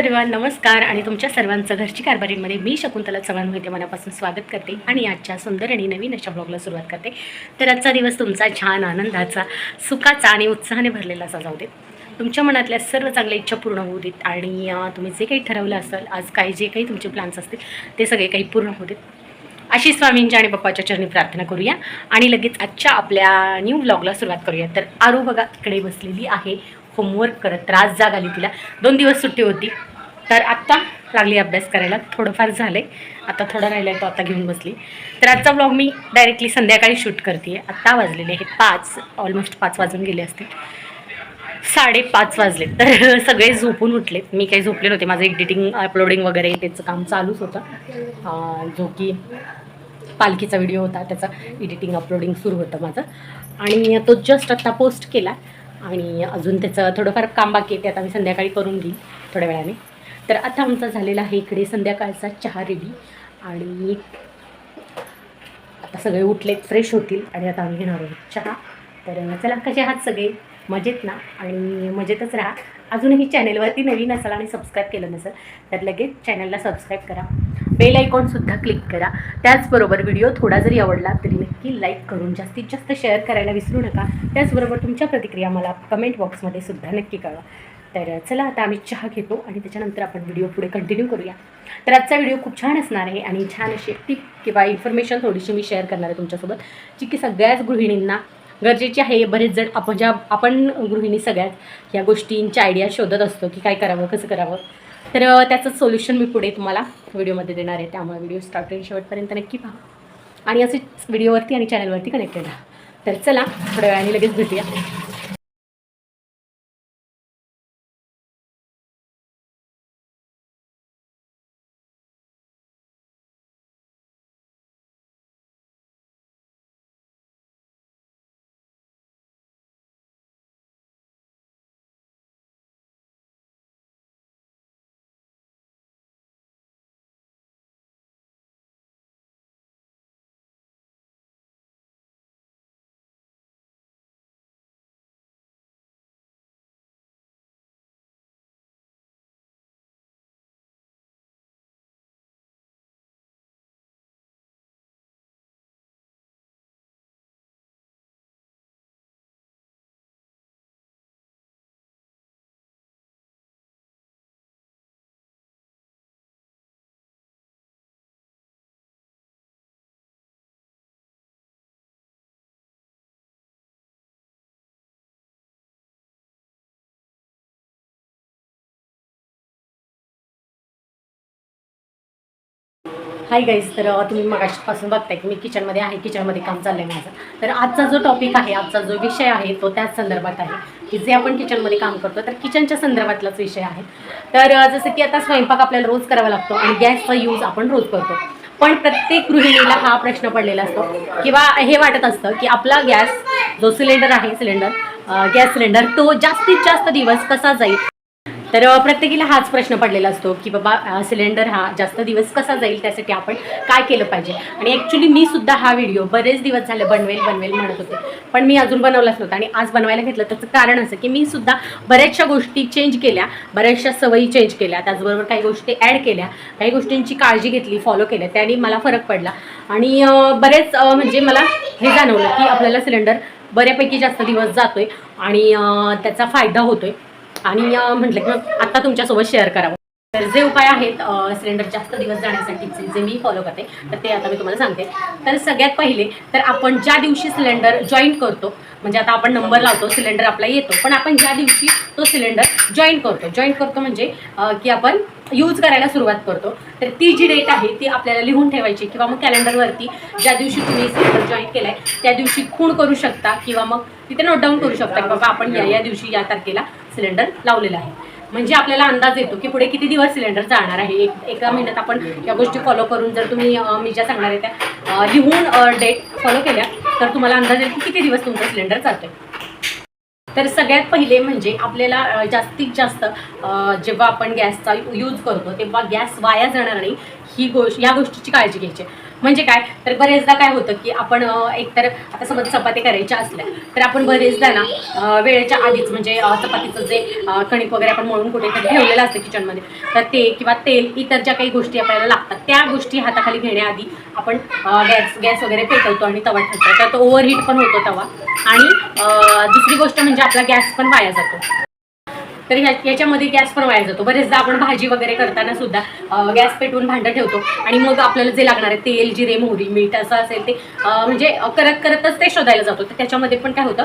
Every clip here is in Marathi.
एव्हरीवन नमस्कार आणि तुमच्या सर्वांचं घरची कारभारीमध्ये मी शकुंतला चव्हाण मोहिते मनापासून स्वागत करते आणि आजच्या सुंदर आणि नवीन अशा ब्लॉगला सुरुवात करते. तर आजचा दिवस तुमचा छान आनंदाचा सुखाचा आणि उत्साहाने भरलेला असा जाऊ देत तुमच्या मनातल्या सर्व चांगल्या इच्छा पूर्ण होऊ देत आणि तुम्ही जे काही ठरवलं असेल आज काही जे काही तुमचे प्लॅन्स असतील ते सगळे काही पूर्ण होऊ देत. अशी स्वामींच्या आणि बाप्पाच्या चरणी प्रार्थना करूया आणि लगेच आजच्या आपल्या न्यू ब्लॉगला सुरुवात करूया. तर आरो बघा इकडे बसलेली आहे. होमवर्क करत त्रास जाग आली तिला. दोन दिवस सुट्टी होती. आत्ता लागली अभ्यास करायला. थोडंफार झालं आहे आता थोडं राहिलं आहे तो आता घेऊन बसली. तर आजचा ब्लॉग मी डायरेक्टली संध्याकाळी शूट करते आत्ता वाजलेले आहेत पाच. ऑलमोस्ट पाच वाजून गेले असते साडेपाच वाजले. तर सगळे झोपून उठलेत. मी काही झोपले नव्हते. माझं एडिटिंग अपलोडिंग वगैरे त्याचं काम चालूच होतं. जो की पालखीचा व्हिडिओ होता. त्याचा एडिटिंग अपलोडिंग सुरू होतं माझं. आणि तो जस्ट आत्ता पोस्ट केला. आणि अजून त्याचं थोडंफार काम बाकी आहे. ते आता मी संध्याकाळी करून घेईन थोड्या वेळाने. तर आता आमचा झालेला आहे इकडे संध्याकाळचा चहा रेडी आणि आता सगळे उठले फ्रेश होतील आणि आता आम्ही घेणार आहोत चहा. तर चला कसे आहात सगळे? मजेत ना? आणि मजेतच राहा. अजूनही चॅनेलवरती नवीन असाल आणि सबस्क्राईब केलं नसेल तर लगेच चॅनलला सबस्क्राईब करा. बेल आयकॉनसुद्धा क्लिक करा. त्याचबरोबर व्हिडिओ थोडा जरी आवडला तरी नक्की लाईक करून जास्तीत जास्त शेअर करायला विसरू नका. त्याचबरोबर तुमच्या प्रतिक्रिया मला कमेंट बॉक्समध्ये सुद्धा नक्की कळवा. तर चला आता आम्ही चहा घेतो आणि त्याच्यानंतर आपण व्हिडिओ पुढे कंटिन्यू करूया. तर आजचा व्हिडिओ खूप छान असणार आहे आणि छान अशी टिप किंवा इन्फॉर्मेशन थोडीशी मी शेअर करणार आहे तुमच्यासोबत जी की सगळ्याच गृहिणींना गरजेची आहे. बरेच जण आपण ज्या आपण गृहिणी सगळ्यात या गोष्टींच्या आयडिया शोधत असतो की काय करावं कसं करावं. तर त्याचं सोल्युशन मी पुढे तुम्हाला व्हिडिओमध्ये देणार आहे. त्यामुळे व्हिडिओ स्टार्ट शेवटपर्यंत नक्की पहा. आणि असेच व्हिडिओवरती आणि चॅनलवरती कनेक्टेड राहा. तर चला थोड्या वेळाने लगेच भेटूया. हाय गाईज तर तुम्ही मगाशीपासून बघताय की मी किचनमध्ये आहे किचनमध्ये काम चाललं आहे माझं. तर आजचा जो टॉपिक आहे आजचा जो विषय आहे तो त्याच संदर्भात आहे. की जे आपण किचनमध्ये काम करतो तर किचनच्या संदर्भातलाच विषय आहे. तर जसं की आता स्वयंपाक आपल्याला रोज करावा लागतो आणि गॅसचा यूज आपण रोज करतो. पण प्रत्येक गृहिणीला हा प्रश्न पडलेला असतो. किंवा हे वाटत असतं की आपला गॅस जो सिलेंडर आहे सिलेंडर गॅस सिलेंडर तो जास्तीत जास्त दिवस कसा जाईल? तर प्रत्येकीला हाच प्रश्न पडलेला असतो की बाबा सिलेंडर हा जास्त दिवस कसा जाईल त्यासाठी आपण काय केलं पाहिजे? आणि ॲक्च्युली मी सुद्धा हा व्हिडिओ बरेच दिवस झाले बनवेल बनवेल म्हणत होते. पण मी अजून बनवलाच नव्हता आणि आज बनवायला घेतलं. त्याचं कारण असं की मी सुद्धा बऱ्याचशा गोष्टी चेंज केल्या बऱ्याचशा सवयी चेंज केल्या त्याचबरोबर काही गोष्टी ॲड केल्या काही गोष्टींची काळजी घेतली फॉलो केल्या त्याने मला फरक पडला. आणि बरेच म्हणजे मला हे जाणवलं की आपल्याला सिलेंडर बऱ्यापैकी जास्त दिवस जातोय आणि त्याचा फायदा होतोय. आणि म्हटलं की आता तुमच्यासोबत शेअर करावं. तर जे उपाय आहेत सिलेंडर जास्त दिवस जाण्यासाठीचे जे मी फॉलो करते तर ते आता मी तुम्हाला सांगते. तर सगळ्यात पहिले तर आपण ज्या दिवशी सिलेंडर जॉईन करतो म्हणजे आता आपण नंबर लावतो सिलेंडर आपला येतो पण आपण ज्या दिवशी तो सिलेंडर जॉईन करतो जॉईन करतो म्हणजे की आपण यूज करायला सुरुवात करतो. तर ती जी डेट आहे ती आपल्याला लिहून ठेवायची किंवा मग कॅलेंडरवरती ज्या दिवशी तुम्ही सिलेंडर जॉईन केलाय त्या दिवशी खूण करू शकता किंवा मग तिथे नोट डाऊन करू शकता की बाबा आपण या या दिवशी या तारखेला सिलेंडर लावलेला आहे. म्हणजे आपल्याला अंदाज येतो की पुढे किती दिवस सिलेंडर जाणार आहे? एक एका महिन्यात आपण या गोष्टी फॉलो करून जर तुम्ही मी ज्या सांगणार आहे त्या लिहून डेट फॉलो केल्या तर तुम्हाला अंदाज येईल की किती दिवस तुमचं सिलेंडर चालतोय. तर सगळ्यात पहिले म्हणजे आपल्याला जास्तीत जास्त जेव्हा आपण गॅसचा यूज करतो तेव्हा गॅस वाया जाणार नाही. ही गोष्ट या गोष्टीची काळजी घ्यायची आहे. म्हणजे काय? तर बरेचदा काय होतं की आपण एकतर आता समज चपाती करायच्या असल्या तर आपण बरेचदा ना वेळेच्या आधीच म्हणजे चपातीचं जे कणिक वगैरे आपण मळून कुठेतरी ठेवलेलं असतं किचनमध्ये तर ते किंवा तेल इतर ज्या काही गोष्टी आपल्याला लागतात त्या गोष्टी हाताखाली घेण्याआधी आपण गॅस गॅस वगैरे पेटवतो आणि तवा ठेवतो. तर तो ओव्हरहीट पण होतो तवा. आणि दुसरी गोष्ट म्हणजे आपला गॅस पण वाया जातो. तर ह्या याच्यामध्ये गॅस पण वाया जातो. बरेचदा आपण भाजी वगैरे करताना सुद्धा गॅस पेटवून भांडं ठेवतो. आणि मग आपल्याला जे लागणार आहे तेल जिरे मोहरी मीठ असं असेल ते म्हणजे करत करतच ते शोधायला जातो. तर त्याच्यामध्ये पण काय होतं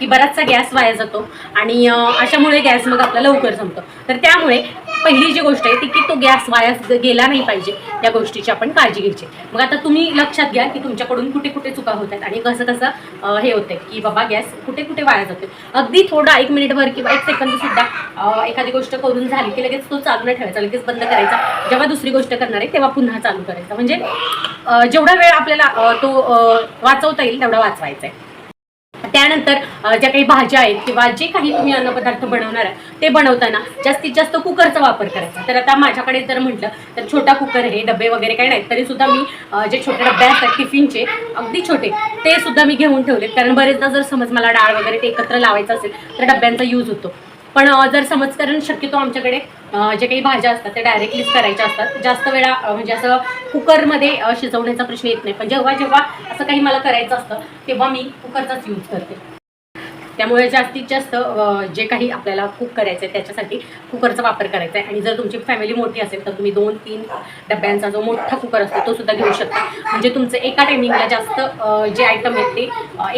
की बराचसा गॅस वाया जातो आणि अशामुळे गॅस मग आपला लवकर संपतो. तर त्यामुळे पहिली जी गोष्ट आहे ती की तो गॅस वाया गेला नाही पाहिजे या गोष्टीची आपण काळजी घ्यायची. मग आता तुम्ही लक्षात घ्या की तुमच्याकडून कुठे कुठे चुका होत आहेत आणि कसं कसं हे होतंय की बाबा गॅस कुठे कुठे वाया जातोय. अगदी थोडा एक मिनिटभर किंवा एक सेकंद सुद्धा एखादी गोष्ट करून झाली की लगेच तो चालू नाही ठेवायचा लगेच बंद करायचा. जेव्हा दुसरी गोष्ट करणार आहे तेव्हा पुन्हा चालू करायचा. म्हणजे जेवढा वेळ आपल्याला तो वाचवता येईल तेवढा वाचवायचा आहे. त्यानंतर ज्या काही भाज्या आहेत किंवा जे काही तुम्ही अन्नपदार्थ बनवणार आहे ते बनवताना जास्तीत जास्त कुकरचा वापर करायचा. तर आता माझ्याकडे जर म्हटलं तर छोटा कुकर हे डबे वगैरे काही नाहीत तरी सुद्धा मी जे छोटे डबे असतात टिफिनचे अगदी छोटे ते सुद्धा मी घेऊन ठेवलेत. कारण बरेचदा जर समज मला डाळ वगैरे ते एकत्र लावायचं असेल तर डब्यांचा यूज होतो. पण जर समज कारण शक्यतो आमच्याकडे जे काही भाज्या असतात त्या डायरेक्टलीच करायच्या असतात. जास्त वेळा म्हणजे असं कुकरमध्ये शिजवण्याचा प्रश्न येत नाही. पण जेव्हा जेव्हा असं काही मला करायचं असतं तेव्हा मी कुकरचाच यूज करते. त्यामुळे जास्तीत जास्त जे काही आपल्याला कुक करायचं आहे त्याच्यासाठी कुकरचा वापर करायचा आहे आणि जर तुमची फॅमिली मोठी असेल तर तुम्ही दोन तीन डब्यांचा जो मोठा कुकर असतो तो सुद्धा घेऊ शकता. म्हणजे तुमचं एका टायमिंगला जास्त जे आयटम आहेत ते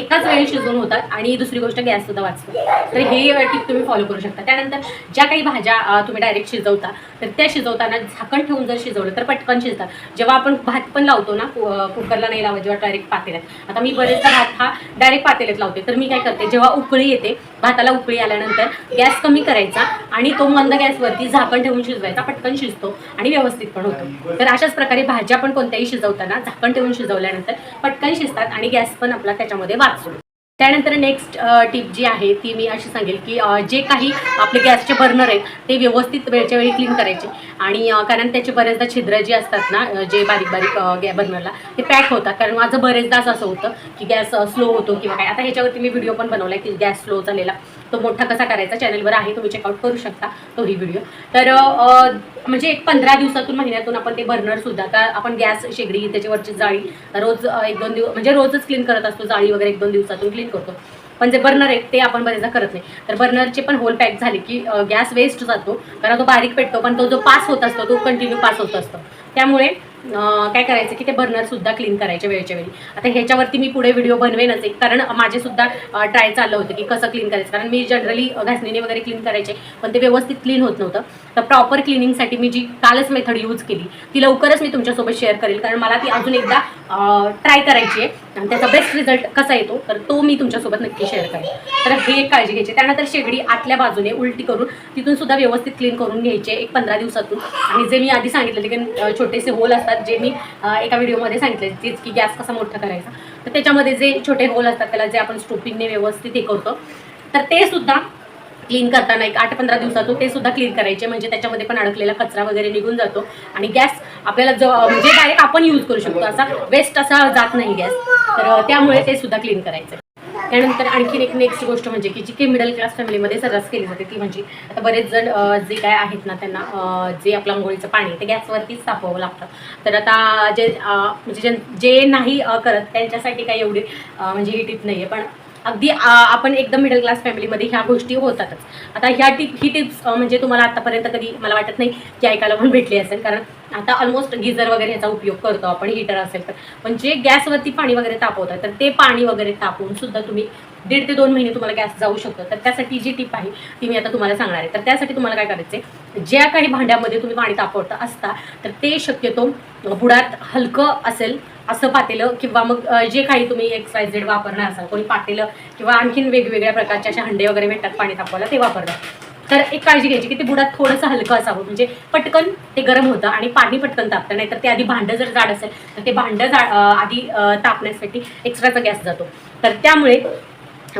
एकाच वेळी शिजवून होतात आणि दुसरी गोष्ट गॅससुद्धा वाचतो. तर हे टिप तुम्ही फॉलो करू शकता. त्यानंतर ज्या काही भाज्या तुम्ही डायरेक्ट शिजवता तर त्या शिजवताना झाकण ठेवून जर शिजवलं तर पटकन शिजतात. जेव्हा आपण भात पण लावतो ना कु- कुकरला नाही लावत जेव्हा डायरेक्ट पातेल्यात. आता मी बरेचदा भात हा डायरेक्ट पातेल्यात लावते. तर मी काय करते जेव्हा उकळी येते. भाताला उकळी आल्यानंतर गॅस कमी करायचा आणि तो मंद गॅसवरती झाकण ठेवून शिजवायचा. पटकन शिजतो आणि व्यवस्थित पण होतो. तर अशाच प्रकारे भाज्या पण कोणत्याही शिजवताना झाकण ठेवून शिजवल्यानंतर पटकन शिजतात आणि गॅस पण आपला त्याच्यामध्ये वाचतो. त्यानंतर नेक्स्ट टिप जी आहे ती मी अशी सांगेल की जे काही आपले गॅसचे बर्नर आहेत ते व्यवस्थित वेळच्या वेळी क्लीन करायचे. आणि कारण त्याचे बरेचदा छिद्र जी असतात ना जे बारीक बारीक गॅ बर्नरला ते पॅक होतात. कारण माझं बरेचदा असं असं होतं की गॅस स्लो होतो किंवा काय. आता ह्याच्यावरती मी व्हिडिओ पण बनवला की गॅस स्लो झालेला. तो मोठा कसा करायचा चॅनलवर आहे तुम्ही चेकआउट करू शकता तोही व्हिडिओ तर म्हणजे एक पंधरा दिवसातून महिन्यातून आपण ते बर्नर सुद्धा का आपण गॅस शेगडी त्याच्यावरची जाळी रोज एक दोन दिवस म्हणजे रोजच क्लीन करत असतो जाळी वगैरे एक दोन दिवसातून क्लीन करतो. पण जे बर्नर आहे ते आपण बरेचदा करत नाही. तर बर्नरचे पण होल पॅक झाले की गॅस वेस्ट जातो. कारण तो बारीक पेटतो पण तो जो पास होत असतो तो कंटिन्यू पास होत असतो. त्यामुळे काय करायचं की ते बर्नरसुद्धा क्लीन करायचे वेळच्या वेळी. आता ह्याच्यावरती मी पुढे व्हिडिओ बनवेनच एक कारण माझेसुद्धा ट्राय चाललं होतं की कसं क्लीन करायचं. कारण मी जनरली घासणीने वगैरे क्लीन करायचे पण ते व्यवस्थित क्लीन होत नव्हतं. तर प्रॉपर क्लिनिंगसाठी मी जी कालच मेथड यूज केली ती लवकरच मी तुमच्यासोबत शेअर करेल. कारण मला ती अजून एकदा ट्राय करायची आहे. आणि त्याचा बेस्ट रिझल्ट कसा येतो तर तो मी तुमच्यासोबत नक्की शेअर करेल. तर हे एक काळजी घ्यायची. त्यानंतर शेगडी आतल्या बाजूने उलटी करून तिथून सुद्धा व्यवस्थित क्लीन करून घ्यायचे एक पंधरा दिवसातून. आणि जे मी आधी सांगितलेले की छोटेसे होल असतात जे मी एका व्हिडिओमध्ये सांगितले तेच की गॅस कसा मोठा करायचा. तर त्याच्यामध्ये जे छोटे होल असतात त्याला जे आपण स्टोपिंगने व्यवस्थित हे करतो तर ते सुद्धा क्लीन करताना एक आठ पंधरा दिवसातून ते सुद्धा क्लीन करायचे म्हणजे त्याच्यामध्ये पण अडकलेला कचरा वगैरे निघून जातो. आणि गॅस आपल्याला जो म्हणजे डायरेक्ट आपण यूज करू शकतो. असा वेस्ट असा जात नाही गॅस. तर त्यामुळे ते सुद्धा क्लीन करायचं. त्यानंतर आणखीन एक नेक्स्ट गोष्ट म्हणजे की जी की मिडल क्लास फॅमिलीमध्ये सर्रास केली जाते ती म्हणजे आता बरेच जण जे काय आहेत ना त्यांना जे आपलं आंघोळीचं पाणी ते गॅसवरतीच तापवावं लागतं. तर आता जे म्हणजे जे नाही करत त्यांच्यासाठी काही एवढी म्हणजे ही टीप नाही आहे पण अगदी आपण एकदम मिडल क्लास फॅमिलीमध्ये ह्या गोष्टी होतातच. आता ह्या टिप ही टिप्स म्हणजे तुम्हाला आतापर्यंत कधी मला वाटत नाही की ऐकायला पण भेटली असेल. कारण आता ऑलमोस्ट गिझर वगैरे ह्याचा उपयोग करतो आपण हीटर असेल तर. पण जे गॅसवरती पाणी वगैरे तापवतात तर ते पाणी वगैरे तापवून सुद्धा तुम्ही दीड ते दोन महिने तुम्हाला गॅस जाऊ शकतो. तर त्यासाठी जी टिप आहे ती मी आता तुम्हाला सांगणार आहे. तर त्यासाठी तुम्हाला काय करायचं आहे ज्या काही भांड्यामध्ये तुम्ही पाणी तापवता असता तर ते शक्यतो बुडात हलकं असेल असं पातेलं किंवा मग जे काही तुम्ही एक्स वाय झेड वापरणार असाल कोणी पातेलं किंवा आणखीन वेगवेगळ्या प्रकारचे असे हंडे वगैरे भेटतात पाणी तापवायला ते वापरतात तर एक काळजी घ्यायची की ते बुडात थोडंसं हलकं असावं. म्हणजे पटकन ते गरम होतं आणि पाणी पटकन तापतं. नाहीतर ते आधी भांडं जर जाड असेल तर ते भांडं जा आधी तापण्यासाठी एक्स्ट्राचा गॅस जातो. तर त्यामुळे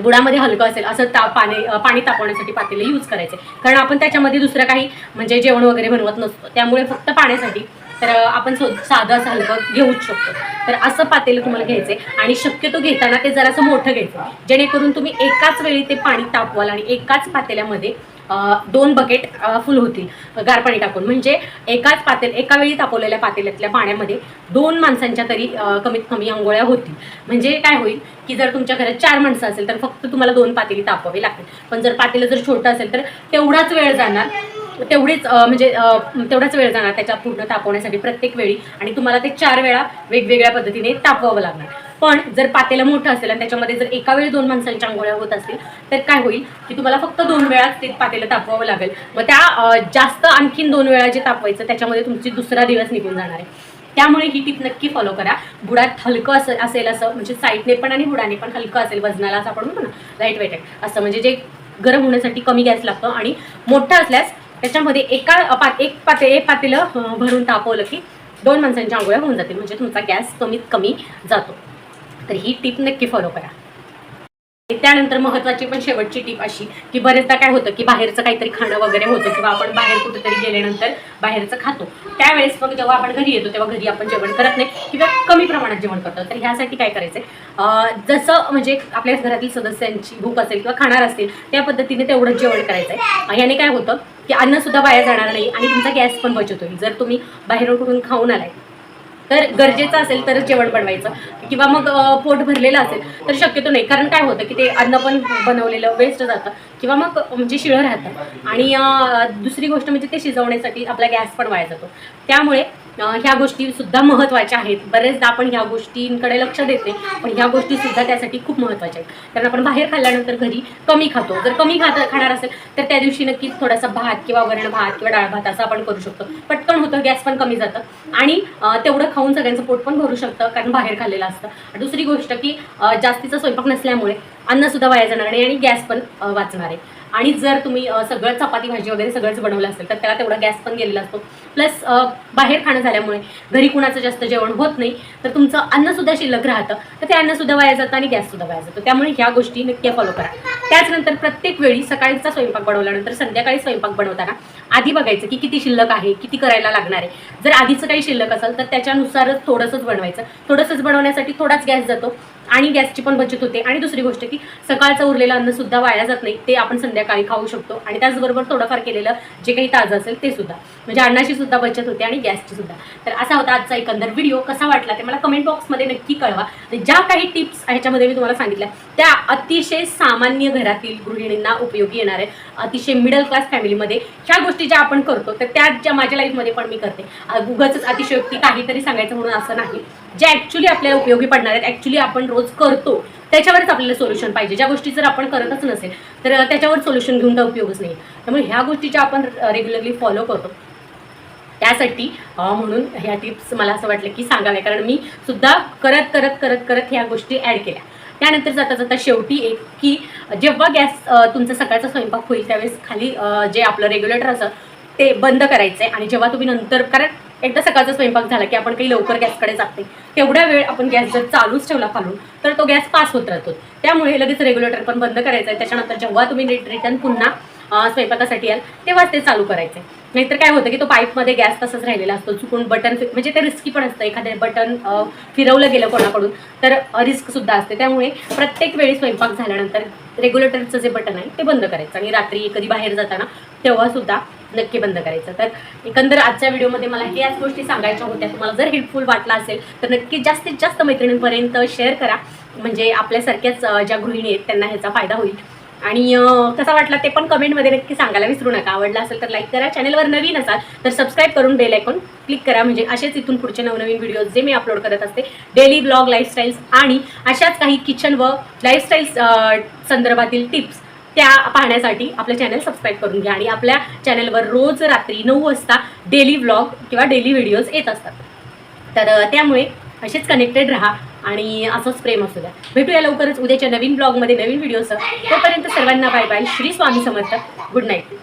बुडामध्ये हलकं असेल असं ता पाणी पाणी तापवण्यासाठी पातेले यूज करायचे. कारण आपण त्याच्यामध्ये दुसरं काही म्हणजे जेवण वगैरे बनवत नसतो. त्यामुळे फक्त पाण्यासाठी तर आपण सो साधं असं हलकं घेऊच शकतो. तर असं पातेलं तुम्हाला घ्यायचं आहे आणि शक्यतो घेताना ते जरासं मोठं घ्यायचं. जेणेकरून तुम्ही एकाच वेळी ते पाणी तापवाल आणि एकाच पातेल्यामध्ये दोन बकेट फुल होतील. गार पाणी टाकून. म्हणजे एकाच पातेल एका वेळी तापवलेल्या पातेल्यातल्या पाण्यामध्ये दोन माणसांच्या तरी कमीत कमी आंघोळ्या होतील. म्हणजे काय होईल की जर तुमच्या घरात चार माणसं असेल तर फक्त तुम्हाला दोन पातेली तापवावी लागतील. पण जर पातेलं जर छोटं असेल तर तेवढाच वेळ जाणार. तेवढीच म्हणजे तेवढाच वेळ जाणार त्याच्या पूर्ण तापवण्यासाठी प्रत्येक वेळी. आणि तुम्हाला ते चार वेळा वेगवेगळ्या पद्धतीने तापवावं लागणार. पण जर पातेलं मोठं असेल आणि त्याच्यामध्ये जर एका वेळी दोन माणसांच्या आंघोळ्या होत असतील तर काय होईल की तुम्हाला फक्त दोन वेळाच ते पातेलं तापवावं लागेल. मग त्या जास्त आणखीन दोन वेळा जे तापवायचं त्याच्यामध्ये तुमची दुसरा दिवस निघून जाणार आहे. त्यामुळे ही टीप नक्की फॉलो करा. बुडात हलकं असं असेल असं म्हणजे साईडने पण आणि बुडाने पण हलकं असेल वजनाला असं आपण म्हणतो ना लाइट वेट आहे. असं म्हणजे जे गरम होण्यासाठी कमी गॅस लागतो आणि मोठं असल्यास त्याच्यामध्ये एका पा एक पाते एक पातेलं भरून तापवलं की दोन माणसांच्या आंघोळ्या होऊन जातील. म्हणजे तुमचा गॅस कमीत कमी जातो. तर ही टीप नक्की फॉलो करा. त्यानंतर महत्त्वाची पण शेवटची टीप अशी की बरेचदा काय होतं की बाहेरचं काहीतरी खाणं वगैरे होतं किंवा आपण बाहेर कुठेतरी गेल्यानंतर बाहेरचं खातो. त्यावेळेस मग जेव्हा आपण घरी येतो तेव्हा घरी आपण जेवण करत नाही किंवा कमी प्रमाणात जेवण करतो. तर ह्यासाठी काय करायचं आहे जसं म्हणजे आपल्या घरातील सदस्यांची भूक असेल किंवा खाणार असतील त्या पद्धतीने तेवढंच जेवण करायचं आहे याने काय होतं की अन्नसुद्धा वाया जाणार नाही आणि तुमचा गॅस पण बचत होईल जर तुम्ही बाहेरून कुठून खाऊन आलाय तर गरजेचं असेल तरच जेवण बनवायचं. किंवा मग पोट भरलेलं असेल तर शक्यतो नाही. कारण काय होतं की ते अन्न पण बनवलेलं वेस्ट जातं. किंवा मग म्हणजे शिळं राहतं. आणि दुसरी गोष्ट म्हणजे ते शिजवण्यासाठी आपला गॅस पण वाया जातो. त्यामुळे ह्या गोष्टी सुद्धा महत्त्वाच्या आहेत. बरेचदा आपण ह्या गोष्टींकडे लक्ष देते पण ह्या गोष्टी सुद्धा त्यासाठी खूप महत्त्वाच्या आहेत. कारण आपण बाहेर खाल्ल्यानंतर घरी कमी खातो. जर कमी खात खाणार असेल तर त्या दिवशी नक्कीच थोडासा भात किंवा वरण भात किंवा डाळ भात असं आपण करू शकतो. पटकन होतं गॅस पण कमी जातं. आणि तेवढं खाऊन सगळ्यांचं पोट पण भरू शकतं कारण बाहेर खाल्लेलं असतं. दुसरी गोष्ट की जास्तीचा स्वयंपाक नसल्यामुळे अन्नसुद्धा वाया जाणार नाही आणि गॅस पण वाचणार आहे. आणि जर तुम्ही सगळं चपाती भाजी वगैरे सगळंच बनवलं असेल तर त्याला तेवढा गॅस पण गेलेला असतो. प्लस बाहेर खाणं झाल्यामुळे घरी कुणाचं जास्त जेवण होत नाही तर तुमचं अन्नसुद्धा शिल्लक राहतं. तर ते अन्नसुद्धा वाया जातं आणि गॅससुद्धा वाया जातो. त्यामुळे ह्या गोष्टी नक्की फॉलो करा. त्याचनंतर प्रत्येक वेळी सकाळीचा स्वयंपाक बनवल्यानंतर संध्याकाळी स्वयंपाक बनवताना आधी बघायचं की किती शिल्लक आहे किती करायला लागणार आहे. जर आधीचं काही शिल्लक असेल तर त्याच्यानुसारच थोडंसंच बनवायचं. थोडंसंच बनवण्यासाठी थोडाच गॅस जातो. आणि गॅसची पण बचत होते. आणि दुसरी गोष्ट की सकाळचं उरलेलं अन्न सुद्धा वाया जात नाही ते आपण संध्याकाळी खाऊ शकतो. आणि त्याचबरोबर थोडंफार केलेलं जे काही ताजं असेल ते सुद्धा. म्हणजे अन्नाची सुद्धा बचत होते आणि गॅसची सुद्धा. तर असा होता आजचा एकंदर व्हिडिओ. कसा वाटला ते मला कमेंट बॉक्समध्ये नक्की कळवा. आणि ज्या काही टिप्स ह्याच्यामध्ये मी तुम्हाला सांगितल्या त्या अतिशय सामान्य घरातील गृहिणींना उपयोगी येणार आहे अतिशय मिडल क्लास फॅमिलीमध्ये ह्या गोष्टी ज्या आपण करतो तर त्या ज्या माझ्या लाईफमध्ये पण मी करते. उगाच अतिशयोक्ती काहीतरी सांगायचं म्हणून असं नाही. ज्या ॲक्च्युली आपल्याला उपयोगी पडणार आहेत ॲक्च्युली आपण रोज करतो त्याच्यावरच आपल्याला सोल्युशन पाहिजे. ज्या गोष्टी जर आपण करतच नसेल तर त्याच्यावर सोल्युशन घेऊन तर उपयोगच नाही. त्यामुळे ह्या गोष्टी ज्या आपण रेग्युलरली फॉलो करतो. त्यासाठी म्हणून ह्या टिप्स मला असं वाटलं की सांगाव्या. कारण मी सुद्धा करत करत करत करत ह्या गोष्टी ॲड केल्या. त्यानंतर जाता जाता शेवटी एक की जेव्हा गॅस तुमचा सकाळचा स्वयंपाक होईल त्यावेळेस खाली जे आपलं रेग्युलेटर असं ते बंद करायचं आहे आणि जेव्हा तुम्ही नंतर कारण एकदा सकाळचा स्वयंपाक झाला की आपण काही लवकर गॅसकडे जात नाही. वेळ आपण गॅस जर चालूच ठेवला खालून तर तो गॅस पास होत राहतो. त्यामुळे लगेच रेग्युलेटर पण बंद करायचं आहे त्याच्यानंतर जेव्हा तुम्ही रिटर्न पुन्हा स्वयंपाकासाठी याल तेव्हाच ते चालू करायचं आहे नाहीतर काय होतं की तो पाईपमध्ये गॅस तसंच राहिलेला असतो. चुकून बटन म्हणजे ते रिस्की पण असतं. एखादे बटन फिरवलं गेलं कोणाकडून तर रिस्कसुद्धा असते. त्यामुळे प्रत्येक वेळी स्वयंपाक झाल्यानंतर रेग्युलेटरचं जे बटन आहे ते बंद करायचं. आणि रात्री कधी बाहेर जाताना तेव्हासुद्धा नक्की बंद करायचं. तर एकंदर आजच्या व्हिडिओमध्ये मला ह्याच गोष्टी सांगायच्या होत्या. तुम्हाला जर हेल्पफुल वाटला असेल तर नक्की जास्तीत जास्त मैत्रिणींपर्यंत शेअर करा. म्हणजे आपल्यासारख्याच ज्या गृहिणी आहेत त्यांना ह्याचा फायदा होईल. आणि कसा वाटला ते पण कमेंटमध्ये नक्की सांगायला विसरू नका. आवडला असेल तर लाईक करा. चॅनलवर नवीन असाल तर सबस्क्राईब करून बेल आयकॉन क्लिक करा. म्हणजे असेच इथून पुढचे नवनवीन व्हिडिओज जे मी अपलोड करत असते डेली ब्लॉग लाईफस्टाईल्स आणि अशाच काही किचन व लाईफस्टाईल्स संदर्भातील टिप्स त्या पाहण्यासाठी आपलं चॅनल सबस्क्राईब करून घ्या आणि आपल्या चॅनलवर रोज रात्री नऊ वाजता डेली व्लॉग किंवा डेली व्हिडिओज येत असतात. तर त्यामुळे असेच कनेक्टेड राहा आणि असंच प्रेम असू द्या. भेटूया लवकरच उद्याच्या नवीन ब्लॉगमध्ये नवीन व्हिडिओसह तोपर्यंत सर्वांना bye bye Shri Swami Samarth. Good night